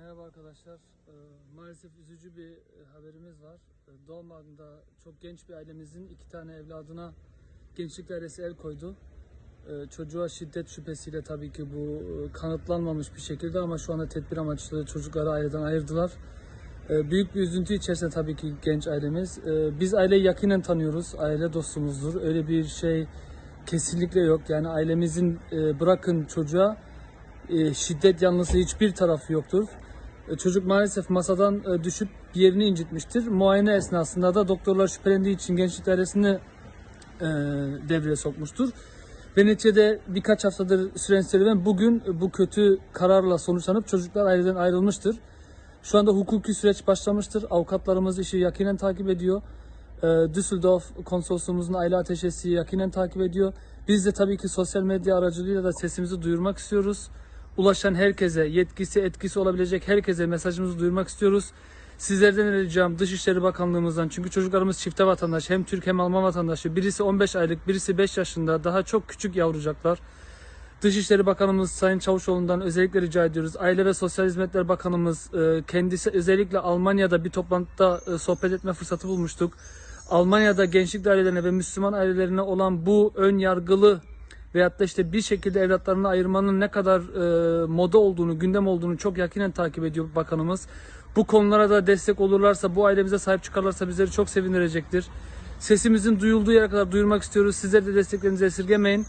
Merhaba arkadaşlar. Ee, maalesef üzücü bir e, haberimiz var. Ee, doğum anında çok genç bir ailemizin iki tane evladına gençlik dairesi el koydu. Ee, çocuğa şiddet şüphesiyle tabii ki bu e, kanıtlanmamış bir şekilde ama şu anda tedbir amaçlı çocukları aileden ayırdılar. Büyük bir üzüntü içerisinde tabii ki genç ailemiz. Biz aileyi yakinen tanıyoruz. Aile dostumuzdur. Öyle bir şey kesinlikle yok. Yani ailemizin e, bırakın çocuğa şiddet yanlısı hiçbir tarafı yoktur. E, Çocuk maalesef masadan e, düşüp yerini incitmiştir. Muayene esnasında da doktorlar şüphelendiği için gençlik dairesini e, devreye sokmuştur. Ve neticede birkaç haftadır süren serüven bugün bu kötü kararla sonuçlanıp çocuklar aileden ayrılmıştır. Şu anda hukuki süreç başlamıştır. Avukatlarımız işi yakinen takip ediyor. Düsseldorf konsolosluğumuzun aile ateşesi yakinen takip ediyor. Biz de tabii ki sosyal medya aracılığıyla da sesimizi duyurmak istiyoruz. Ulaşan herkese, yetkisi, etkisi olabilecek herkese mesajımızı duyurmak istiyoruz. Sizlerden ricam Dışişleri Bakanlığımızdan çünkü çocuklarımız çifte vatandaş hem Türk hem Alman vatandaşı. Birisi 15 aylık, birisi 5 yaşında. Daha çok küçük yavrucaklar. Dışişleri Bakanımız Sayın Çavuşoğlu'ndan özellikle rica ediyoruz. Aile ve Sosyal Hizmetler Bakanımız e, kendisi özellikle Almanya'da bir toplantıda e, sohbet etme fırsatı bulmuştuk. Almanya'da gençlik dairelerine ve Müslüman ailelerine olan bu ön yargılı veyahut da işte bir şekilde evlatlarını ayırmanın ne kadar e, moda olduğunu, gündem olduğunu çok yakinen takip ediyor bakanımız. Bu konulara da destek olurlarsa, bu ailemize sahip çıkarlarsa bizleri çok sevindirecektir. Sesimizin duyulduğu yere kadar duyurmak istiyoruz. Sizler de desteklerinizi esirgemeyin.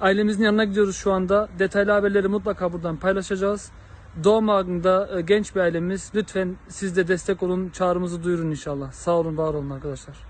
Ailemizin yanına gidiyoruz şu anda. Detaylı haberleri mutlaka buradan paylaşacağız. Doğum anında e, genç bir ailemiz. Lütfen siz de destek olun, çağrımızı duyurun inşallah. Sağ olun, var olun arkadaşlar.